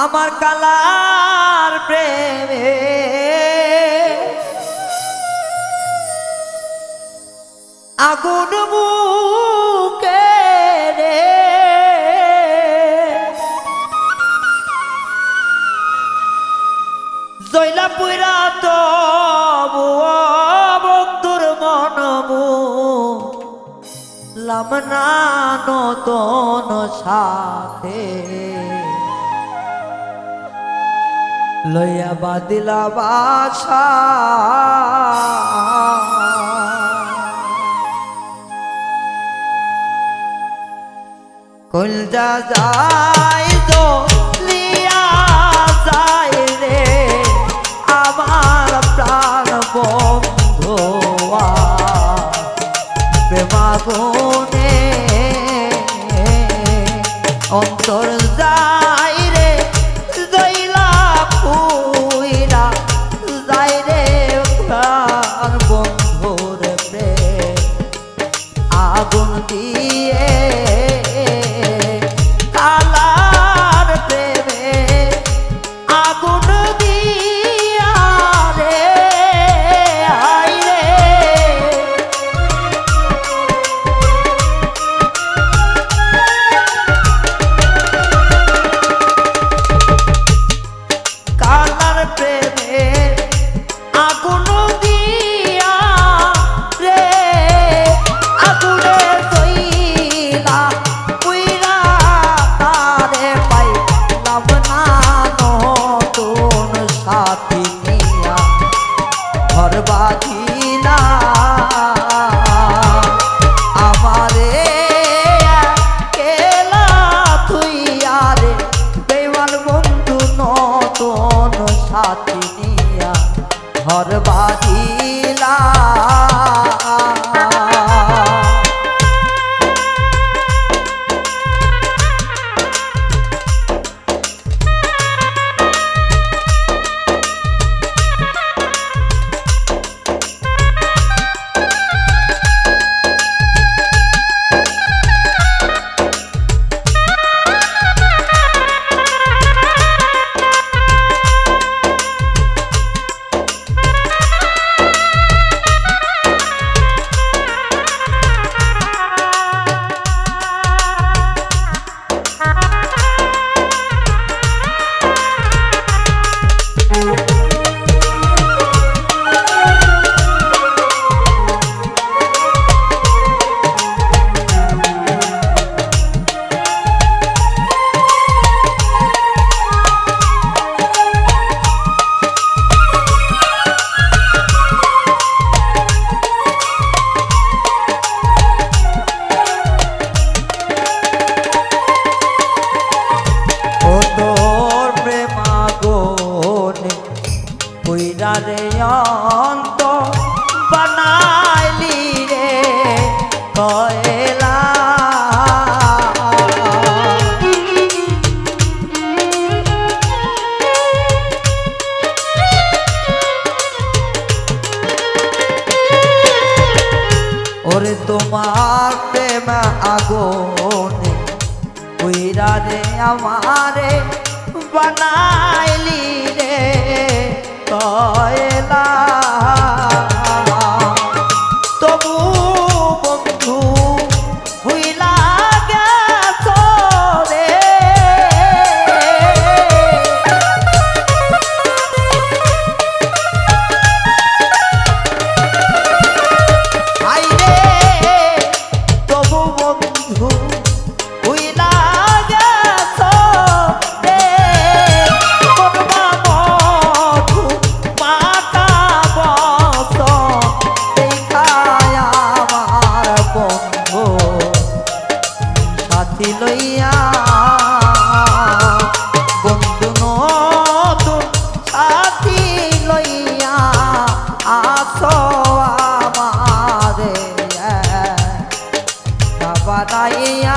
আমার কালার প্রেমে। আগুন বুকে রে। জৈলা পুরা তো বন্ধুর মনমু লামনা নতন সাথে। লইয়া বাদিলা বাসা। কলজা যাই তো আগুন দিয়ে কালার প্রেমে আগুন দিয়া রে আই কালার প্রেমে আগুনে কইরা রে আমারে বানাইলি রে। কয়লা बताइया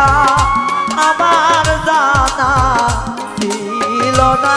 কথা আমার জানা ছিল না।